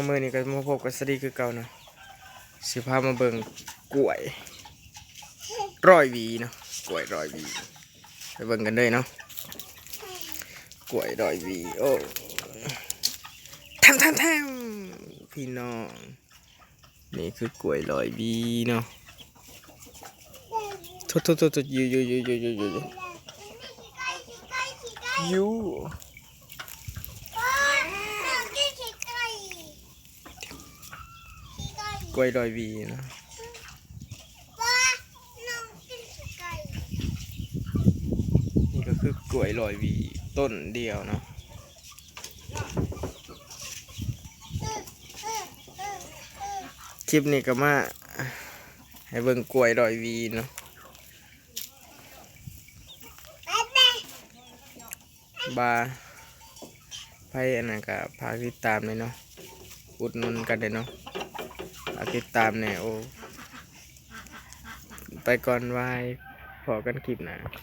ามือนี่ก็มาพบกับสตีคือเก่านะสิพามาเบิ่งกล้วยร้อยวีเนาะกล้วยร้อยวีไปเบิ่งกันเลยเนาะกล้วยร้อยวีโอ้ทำทำทำพี่น้องนี่คือกล้วยร้อยวีเนาะทุกทุกทุกทุบยูยูยูยูยูยูยู ล้วยร้อยวีนะนี่ก็คือกล้วยลอยวีต้นเดียวนะคลิปนี้ก็มาให้เบิ่งกล้วยลอยวีเนาะบาไพ่อันนั้นก็พาติดตามเลยเนาะอุดหนุนกันเลยเนาะ พาติดตามแนี่ยโอไปก่อนวายพอกันคลิปหนะ